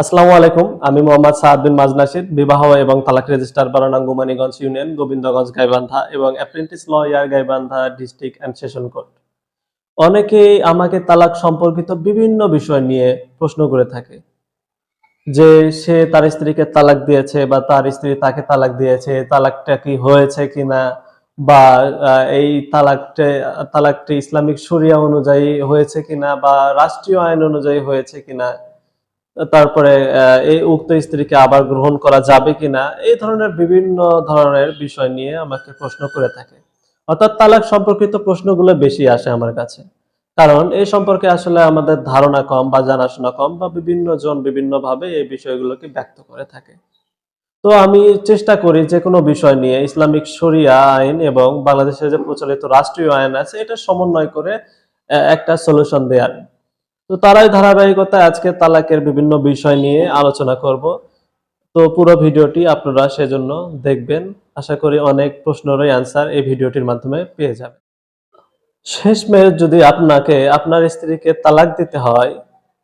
আসসালামু আলাইকুম, আমি মোহাম্মদ সাদ বিন মাজনাসিদ বিবাহ এবং তালাক রেজিস্ট্রার বারানাং গুমানীগঞ্জ ইউনিয়ন, গোবিন্দগঞ্জ গাইবান্ধা এবং apprentice lawyer Gaibandha district and session court. অনেকেই আমাকে তালাক সম্পর্কিত বিভিন্ন বিষয় নিয়ে প্রশ্ন করে থাকে। যে সে তার স্ত্রীকে তালাক দিয়েছে বা তার স্ত্রী তাকে তালাক দিয়েছে, তালাকটা কি হয়েছে কিনা বা এই তালাকটা, তালাকটি ইসলামিক শরিয়া অনুযায়ী হয়েছে কিনা বা রাষ্ট্রীয় আইন অনুযায়ী হয়েছে কিনা তারপরে এই উক্ত স্ত্রীকে আবার গ্রহণ করা যাবে কিনা, এই ধরনের বিভিন্ন ধরনের বিষয় নিয়ে আমাকে প্রশ্ন করে থাকে। অর্থাৎ তালাক সম্পর্কিত প্রশ্নগুলো বেশি আসে আমার কাছে। কারণ এই সম্পর্কে আসলে আমাদের ধারণা কম বা জানাশোনা কম বা বিভিন্ন জন বিভিন্ন ভাবে এই বিষয়গুলোকে ব্যক্ত করে থাকে। তো আমি চেষ্টা করি যে কোনো বিষয় নিয়ে ইসলামিক শরিয়া আইন এবং বাংলাদেশের যে প্রচলিত রাষ্ট্রীয় আইন আছে, এটা সমন্বয় করে একটা সলিউশন দেওয়ার তো তারাই ধারাবাহিকতায় আজকে তালাকের বিভিন্ন বিষয় নিয়ে আলোচনা করব। তো পুরো ভিডিওটি আপনারা সেজন্য দেখবেন। আশা করি অনেক প্রশ্নেরই অ্যান্সার এই ভিডিওটির মাধ্যমে পেয়ে যাবেন। শেষমেশ যদি আপনাকে, আপনার স্ত্রীকে তালাক দিতে হয়,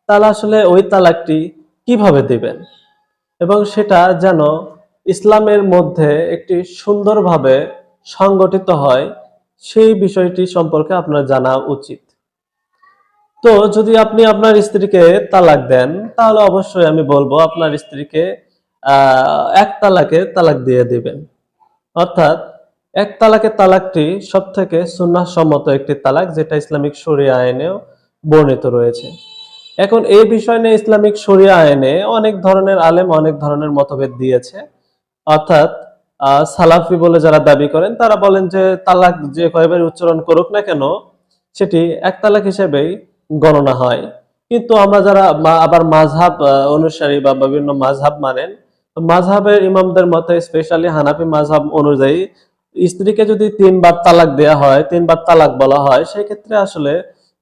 তাহলে আসলে ওই তালাকটি কীভাবে দিবেন? এবং সেটা যেন ইসলামের মধ্যে একটি সুন্দরভাবে সংগঠিত হয়, সেই বিষয়টি সম্পর্কে আপনার জানা উচিত। তো যদি আপনি আপনার স্ত্রীকে তালাক দেন, তাহলে অবশ্যই আমি বলব আপনার স্ত্রীকে এক তালাকে তালাক দিয়ে দিবেন। অর্থাৎ এক তালাকে তালাকটি সব থেকে সম্মত একটি তালাক, যেটা ইসলামিক শরিয়া আইনেও বর্ণিত রয়েছে। এখন এই বিষয় নিয়ে ইসলামিক শরিয়া আইনে অনেক ধরনের আলেম অনেক ধরনের মতভেদ দিয়েছে। অর্থাৎ সালাফি বলে যারা দাবি করেন, তারা বলেন যে তালাক যে কয়বার উচ্চারণ করুক না কেন, সেটি এক তালাক হিসেবেই গণনা হয়। কিন্তু আমরা যারা আবার মাঝহাব অনুসারী বা বিভিন্ন মাঝহাব মানেন মাঝহাবের ইমামদের মতে স্পেশালি হানাফি মাঝহাব অনুযায়ী স্ত্রীকে যদি তিনবার তালাক দেয়া হয়, তিনবার তালাক বলা হয় সেই ক্ষেত্রে আসলে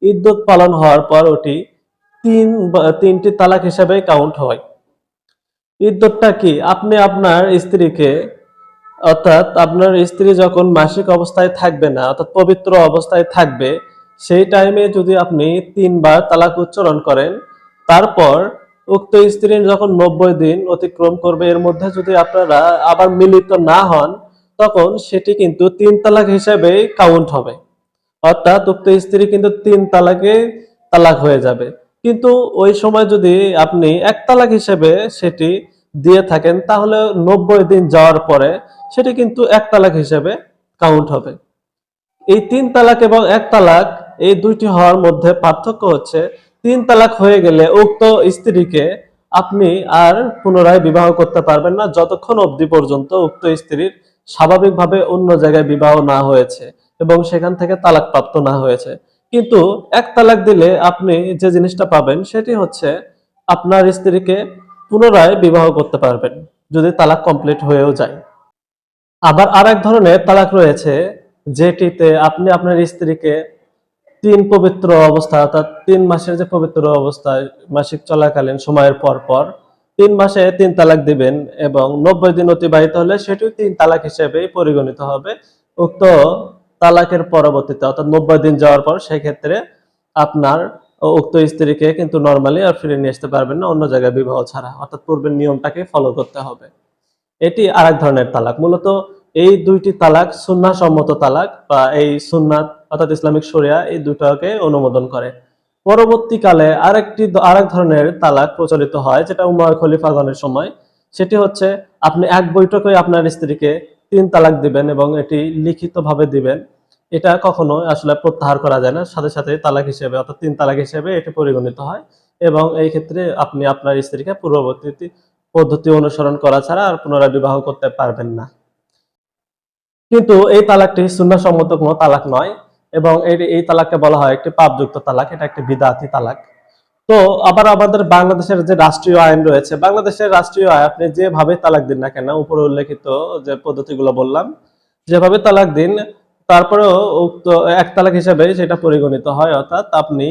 ইদ্যত পালন হওয়ার পর ওটি তিন তিনটি তালাক হিসেবে কাউন্ট হয়। ইদ্যতটা কি? আপনি আপনার স্ত্রীকে, অর্থাৎ আপনার স্ত্রী যখন মাসিক অবস্থায় থাকবে না, অর্থাৎ পবিত্র অবস্থায় থাকবে সেই টাইমে যদি আপনি তিনবার তালাক উচ্চারণ করেন, তারপর উক্ত স্ত্রীর যখন নব্বই দিন অতিক্রম করবে, এর মধ্যে যদি আপনারা আবার মিলিত না হন, তখন সেটি কিন্তু তিন তালাক হিসেবে কাউন্ট হবে। অর্থাৎ উক্ত স্ত্রী কিন্তু তিন তালাকে তালাক হয়ে যাবে। কিন্তু ওই সময় যদি আপনি এক তালাক হিসেবে সেটি দিয়ে থাকেন, তাহলে নব্বই দিন যাওয়ার পরে সেটি কিন্তু এক তালাক হিসেবে কাউন্ট হবে। এই তিন তালাক এবং এক তালাক এই দুইটি হওয়ার মধ্যে পার্থক্য হচ্ছে, তিন তালাক হয়ে গেলে উক্ত স্ত্রীকে আপনি আর পুনরায় বিবাহ করতে পারবেন না যতক্ষণ অবধি পর্যন্ত উক্ত স্ত্রীর স্বাভাবিকভাবে অন্য জায়গায় বিবাহ না হয়েছে এবং সেখান থেকে তালাক প্রাপ্ত না হয়েছে। কিন্তু এক তালাক দিলে আপনি যে জিনিসটা পাবেন সেটি হচ্ছে আপনার স্ত্রীকে পুনরায় বিবাহ করতে পারবেন, যদি তালাক কমপ্লিট হয়েও যায়। আবার আর এক ধরনের তালাক রয়েছে, যেটিতে আপনি আপনার স্ত্রীকে তিন পবিত্র অবস্থা, অর্থাৎ তিন মাসের যে পবিত্র অবস্থায় মাসিক চলাকালীন সময়ের পর পর, তিন মাসে তিন তালাক দিবেন এবং নব্বই দিন অতিবাহিত হলে সেটিও তিন তালাক হিসেবে পরিগণিত হবে। উক্ত তালাকের পরবর্তীতে, অর্থাৎ নব্বই দিন যাওয়ার পর সেই ক্ষেত্রে আপনার উক্ত স্ত্রীকে কিন্তু নর্মালি আর ফিরে নিয়ে আসতে পারবেন না, অন্য জায়গায় বিবাহ ছাড়া। অর্থাৎ পূর্বের নিয়মটাকে ফলো করতে হবে। এটি আরেক ধরনের তালাক। মূলত এই দুইটি তালাক সুন্নাহ সম্মত তালাক বা এই সুন্নাত অর্থাৎ ইসলামিক শরিয়া এই দুটাকে অনুমোদন করে। পরবর্তীকালে আরেকটি আরেক ধরনের তালাক প্রচলিত হয়, যেটা উমর খলিফাগণের সময়। সেটি হচ্ছে, আপনি এক বৈঠকে আপনার স্ত্রীকে তিন তালাক দিবেন এবং এটি লিখিতভাবে দিবেন। এটা কখনো আসলে প্রত্যাহার করা যায় না। সাথে সাথে তালাক হিসেবে, অর্থাৎ তিন তালাক হিসেবে এটি পরিগণিত হয় এবং এই ক্ষেত্রে আপনি আপনার স্ত্রীকে পূর্ববর্তী পদ্ধতি অনুসরণ করা ছাড়া আর পুনরায় বিবাহ করতে পারবেন না। কিন্তু এই তালাকটি সুন্নাহসম্মত কোনো তালাক নয়। এবং এই তালাককে বলা হয় একটি পাপযুক্ত তালাক, এটা একটি বিদাতি তালাক। তো আবার আমাদের বাংলাদেশের যে রাষ্ট্রীয় আইন রয়েছে, বাংলাদেশের রাষ্ট্রীয় আইন, আপনি যেভাবে তালাক দিন না কেন, উপরে উল্লেখিত যে পদ্ধতিগুলো বললাম, যেভাবে তালাক দিন, তারপরেও উক্ত এক তালাক হিসেবে সেটা পরিগণিত হয়, অর্থাৎ আপনি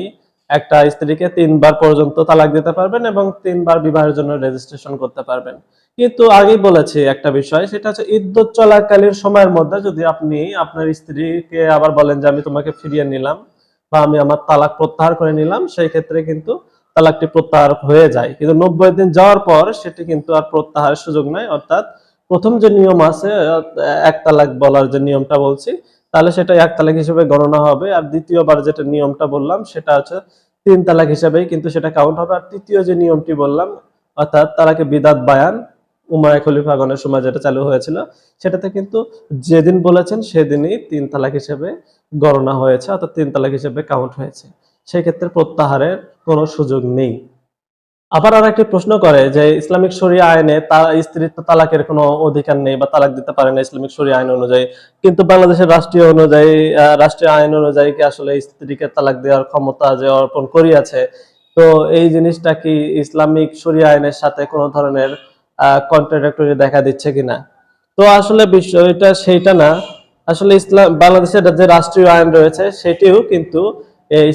একটা স্ত্রীকে তিনবার পর্যন্ত তালাক দিতে পারবেন এবং তিনবার বিবাহের জন্য রেজিস্ট্রেশন করতে পারবেন। কিন্তু আগেই বলেছি একটা বিষয়, সেটা হচ্ছে ইদ্যুৎ চলাকালীন সময়ের মধ্যে যদি আপনি আপনার স্ত্রীকে আবার বলেন যে আমি তোমাকে ফিরিয়ে নিলাম বা আমি আমার তালাক প্রত্যাহার করে নিলাম, সেই ক্ষেত্রে কিন্তু তালাকটি প্রত্যাহার হয়ে যায়। কিন্তু নব্বই দিন যাওয়ার পর সেটি কিন্তু আর প্রত্যাহারের সুযোগ নাই। অর্থাৎ প্রথম যে নিয়ম আছে, এক তালাক বলার যে নিয়মটা বলছি, তাহলে সেটা এক তালাক হিসেবে গণনা হবে। আর দ্বিতীয়বার যেটা নিয়মটা বললাম, সেটা হচ্ছে তিন তালাক হিসেবেই কিন্তু সেটা কাউন্ট হবে। আর তৃতীয় যে নিয়মটি বললাম, অর্থাৎ তালাকে বিদাত বায়ান উমায় খলিফাগণের সময় যেটা চালু হয়েছিল, সেটাতে কিন্তু যেদিন বলেছেন সেদিনই তিন তালাক হিসেবে গণনা হয়েছে, অর্থাৎ তিন তালাক হিসেবে কাউন্ট হয়েছে। সেক্ষেত্রে প্রত্যাহারের কোনো সুযোগ নেই। আবার আর একটি প্রশ্ন করে যে ইসলামিক শরিয়া আইনে তার স্ত্রীর তালাকের কোনো অধিকার নেই বা তালাক দিতে পারে না ইসলামিক শরিয়া আইন অনুযায়ী। কিন্তু বাংলাদেশের রাষ্ট্রীয় অনুযায়ী রাষ্ট্রীয় আইন অনুযায়ী কি আসলে স্ত্রীকে তালাক দেওয়ার ক্ষমতা যে অর্পণ করিয়াছে? তো এই জিনিসটা কি ইসলামিক শরিয়া আইনের সাথে কোনো ধরনের কন্ট্রাডাক্টরি দেখা দিচ্ছে কিনা। তো আসলে বিষয়টা সেইটা না। আসলে ইসলাম বাংলাদেশের যে রাষ্ট্রীয় আইন রয়েছে, সেটিও কিন্তু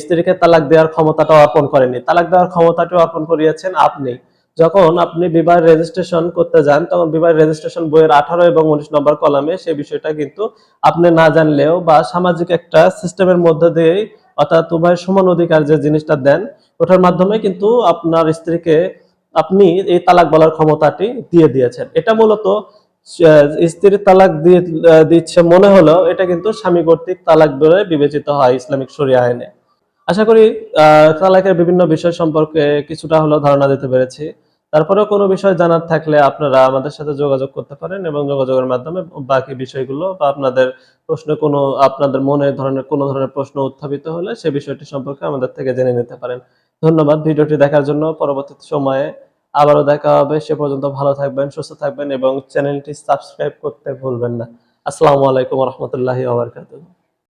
স্ত্রীকে তালাক দেওয়ার ক্ষমতাটা অর্পণ করেনি। তালাক দেওয়ার ক্ষমতাটা অর্পণ করিয়েছেন আপনি। যখন আপনি বিবাহ রেজিস্ট্রেশন করতে যান, তখন বিবাহ রেজিস্ট্রেশন বইয়ের আঠারো এবং উনিশ নম্বর কলামে সেই বিষয়টা কিন্তু আপনি না জানলেও বা সামাজিক একটা সিস্টেমের মধ্যে দিয়েই, অর্থাৎ উভয়ের সমান অধিকার যে জিনিসটা দেন, ওটার মাধ্যমে কিন্তু আপনার স্ত্রীকে আপনি এই তালাক বলার ক্ষমতাটি দিয়ে দিয়েছেন। এটা মূলত স্ত্রীর তালাক দিচ্ছে মনে হলো, এটা কিন্তু স্বামী কর্তৃক তালাক বলে বিবেচিত হয় ইসলামিক শরিয়া আইনে। আশা করি তালাকের বিভিন্ন বিষয় সম্পর্কে কিছুটা হলেও ধারণা দিতে পেরেছি। তারপরেও কোনো বিষয় জানার থাকলে আপনারা আমাদের সাথে যোগাযোগ করতে পারেন এবং যোগাযোগের মাধ্যমে বাকি বিষয়গুলো বা আপনাদের প্রশ্ন কোনো, আপনাদের মনে ধরনের, কোনো ধরনের প্রশ্ন উত্থাপিত হলে সে বিষয়টি সম্পর্কে আমাদের থেকে জেনে নিতে পারেন। ধন্যবাদ ভিডিওটি দেখার জন্য। পরবর্তী সময়ে আবারও দেখা হবে। সে পর্যন্ত ভালো থাকবেন, সুস্থ থাকবেন এবং চ্যানেলটি সাবস্ক্রাইব করতে ভুলবেন না। আসসালামু আলাইকুম রহমতুল্লাহি ওবরকাতুহ